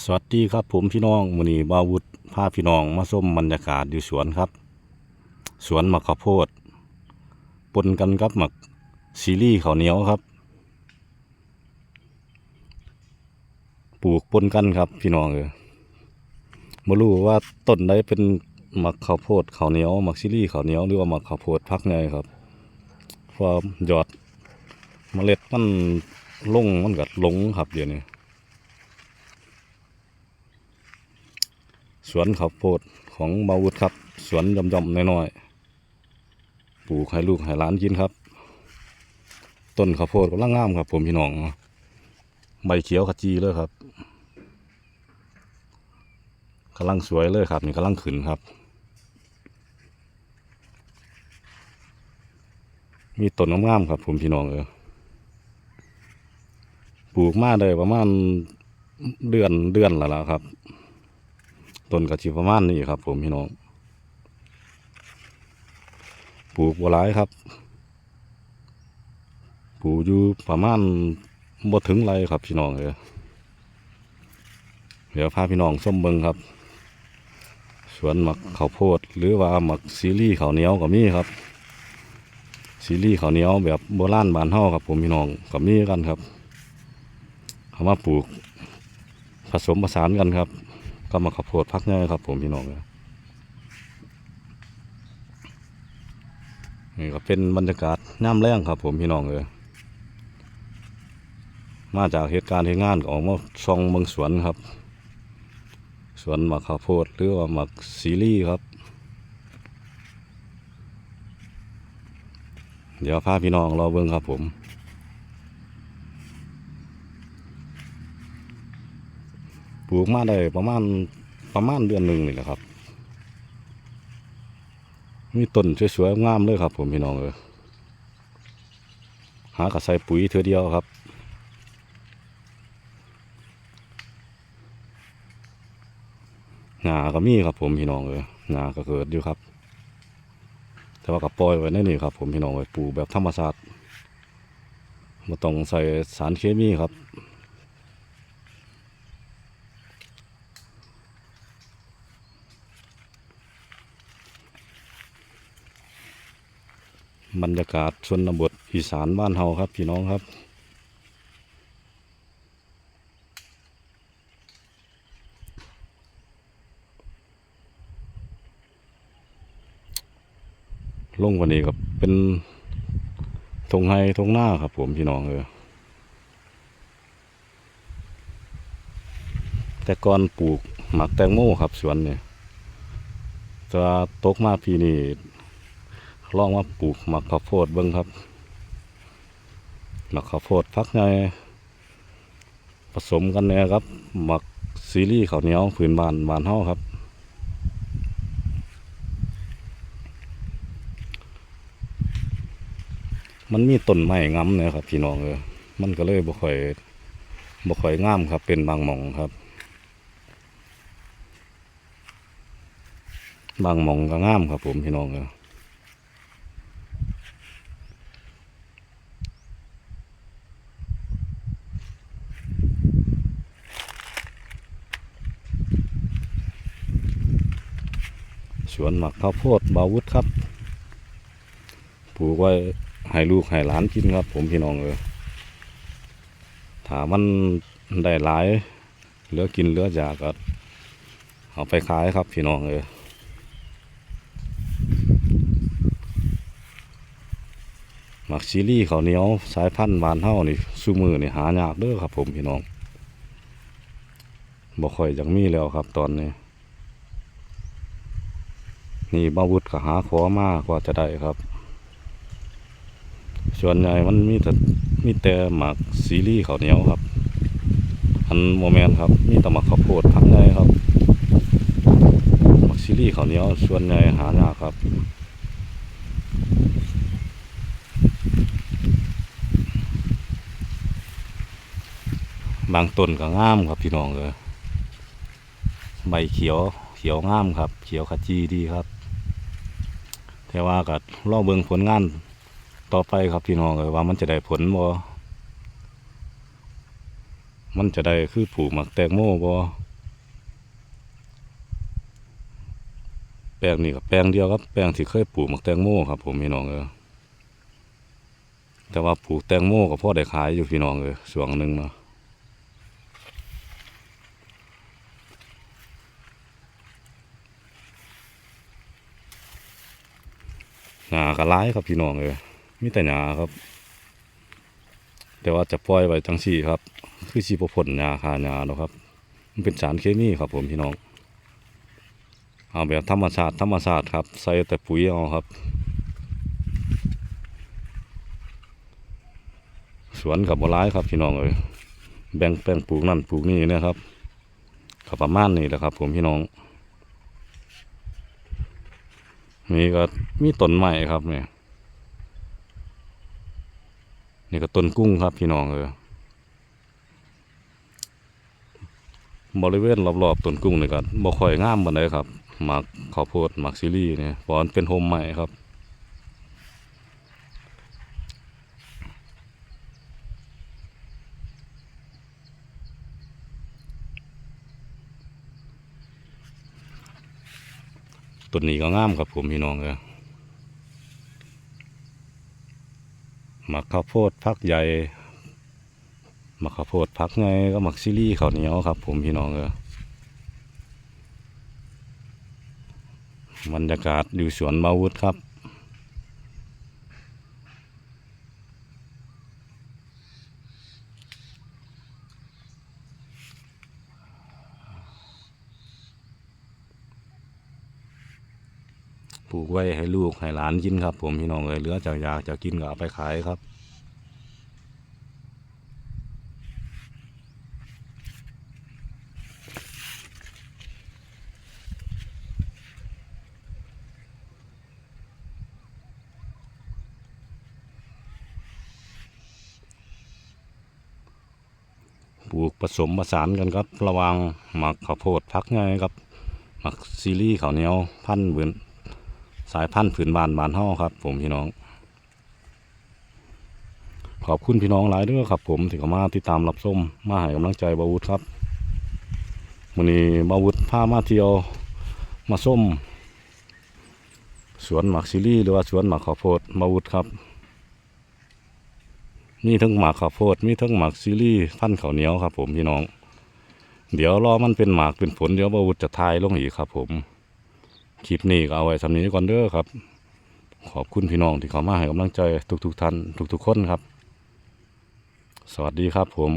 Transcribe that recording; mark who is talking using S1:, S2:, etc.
S1: สวัสดีครับผมพี่น้องมือนีบาวุฒพาพี่น้องมาส้มบรรยากาศอยู่สวนครับ สวนมะข้าวโพด ปนกันกับหมักซีรีส์ข้าวเหนียวครับ ปลูกปนกันครับพี่น้องเออมารู้ว่าต้นใดเป็นหมักข้าวโพดข้าวเหนียวหมักซีรีส์ข้าวเหนียวหรือว่าหมักข้าวโพดพักไงครับพราะหยอดเมล็ดมันลงมันกัดลงครับเดี๋ยวนี้ สวนข้าวโพดของบาวุฒครับ สวนย่อมๆน้อยๆปลูกให้ลูกให้หลานกินครับ ต้นข้าวโพดกำลังงามครับ ผมพี่น้องใบเขียวขจีเลยครับกำลังสวยเลยครับ นี่กำลังขึ้นครับ มีต้นงามๆครับ ผมพี่น้องเออปลูกมาได้ประมาณเดือนเดือนและละครับ ต้นกระชิประมาณนี้ครับ ผมพี่น้องปลูกบัวหลายครับปลูกอยู่ประมาณบ่ถึงไรครับพี่น้องเออเดี๋ยวพาพี่น้องส้มเบิงครับ สวนหมักข้าวโพด หรือว่าหมักซีรีส์ข้าวเหนียวก็มีครับซีรีส์ข้าวเหนียวแบบโบราณบานเฮาครับผมพี่น้องก็มีกันครับเอามาปลูกผสมผสานกันครับ ก็มาข้าวโพดพักง่ายครับ ผมพี่น้องนี่ก็เป็นบรรยากาศน้ำแรงครับ ผมพี่น้องเลยมาจากเหตุการณ์เหตุงานก็ออกมาซองเมืองสวนครับ สวนหมักข้าวโพดหรือว่าหมักซีรีครับ เดี๋ยวพาพี่น้องรอเบิ้งครับผม ลูกมาได้ประมาณประมาณเดือนหนึ่งนี่แหละครับ มีต้นสวยๆงามเลยครับ ผมพี่น้องเออหากระใส่ปุ๋ยเธอเดียวครับงาก็มีครับผมพี่น้องเอองาก็เกิดอยู่ครับ แต่ว่ากับปล่อยไว้ในนี่ครับผมพี่น้องเออปลูกแบบธรรมชาติไม่ต้องใส่สารเคมีครับ บรรยากาศชนบทอีสานบ้านเฮาครับพี่น้องครับ ลงวันนี้ก็เป็นทงไฮทงหน้าครับผมพี่น้องเออแต่ก่อนปลูกหมักแตงโมครับสวนเนี่ยจะตกมาปีนี้ ลองมาปลูกหมักข้าวโพดเบิ้งครับหมักข้าวโพดพักไงผสมกันเนี่ยครับหมักซีรีส์ข้าวเหนียวผืนบานบานเฮาครับมันมีต้นไม้งำเนี่ยครับพี่น้องเออมันก็เลยบ่ค่อยบ่ค่อยงามครับ เป็นบางหม่องครับ บางหม่องก็งามครับผมพี่น้องเออ สวนหมักข้าวโพดบาวุฒครับ ปลูกไว้ให้ลูกให้หลานกินครับ ผมพี่น้องเออถ้ามันได้หลายเหลือกินเหลือจากก็เอาไปขายครับพี่น้องเออหมักซีรีส์ข้าวเหนียวสายพันธุ์บานเท่านี่ซูมือนี่หายากเด้อครับ ผมพี่น้องบ่ค่อยจังมีแล้วครับตอนนี้ นี่บาวุธก็หาขอมากกว่าจะได้ครับ ส่วนใหญ่มันมีแต่มีแต่หมักซีรีส์ข้าวเหนียวครับ อันโมเมนครับ มีแต่หมักข้าวโพดพักใหญ่ครับหมักซีรีส์ข้าวเหนียวส่วนใหญ่หายากครับบางต้นก็งามครับพี่น้องเลยใบเขียวเขียวงามครับ เขียวขจีดีครับ แต่ว่าก็รอเบิ่งผลงานต่อไปครับพี่น้องเลยว่ามันจะได้ผลบ่มันจะได้คือปลูกมักแตงโมบ่แปลงนี่กับแปลงเดียวครับแปลงที่เคยปลูกมักแตงโมครับผมพี่น้องเออแต่ว่าปลูกแตงโมก็พ่อได้ขายอยู่พี่น้องเออส่วนหนึ่งเนาะ หญ้าก็ร้ายครับพี่น้องเออมีแต่หญ้าครับ แต่ว่าจะปล่อยไว้จังสี่ครับ คือสีพผลหญ้าคาหญ้าเนาะครับ มันเป็นสารเคมีครับผมพี่น้องเอาแบบธรรมชาติธรรมชาติครับ ใส่แต่ปุ๋ยเอาครับ สวนกับบัวร้ายครับพี่น้องเอ้ยแบ่งแปลงปลูกนั่นปลูกนี่นะครับกับประมาณนี้แหละครับ ผมพี่น้อง นี่ก็มีต้นใหม่ครับเนี่ยนี่ก็ต้นกุ้งครับพี่น้องเออบริเวณรอบๆต้นกุ้งนี่ก็บ่ค่อยงามปานใดครับหมักข้าวโพดหมักซีรีส์เนี่ยเพราะมันเป็นโฮมใหม่ครับ ต้นนี้ก็งามครับผมพี่น้องเออหมักข้าวโพดพักใหญ่หมักข้าวโพดพักไงก็หมักซิลี่ข้าวเหนียวครับ ผมพี่น้องเออบรรยากาศอยู่สวนมาวุฒครับ ปลูกไว้ให้ลูกให้หลานกินครับ ผมพี่น้องเลยเหลือจากอยากจะกินก็เอาไปขายครับปลูกผสมผสานกันครับ ระวังหมักข้าวโพดพักไงครับ หมักซีรีส์ข้าวเหนียวพันเหมือน สายพันธุ์ผืนบานบานเฮาครับ ผมพี่น้อง ขอบคุณพี่น้องหลายเด้วยครับ ผมที่มาติดตามรับชมมาให้กำลังใจบาวุฒครับวันนี้บาวุฒพามาเที่ยวมาส้ม สวนหมากซิลี่หรือว่าสวนหมากข้าวโพดบาวุฒครับมีทั้งหมากข้าวโพดมีทั้งหมากซิลี่พันธุ์ข้าวเหนียวครับ ผมพี่น้อง เดี๋ยวรอมันเป็นหมากเป็นผลเดี๋ยวบาวุฒจะทายลงอีกครับ ผม คลิปนี้ก็เอาไว้สำนี้ก่อนเด้อครับ ขอบคุณพี่น้องที่เข้ามาให้กำลังใจทุกๆท่านทุกๆคนครับ สวัสดีครับผม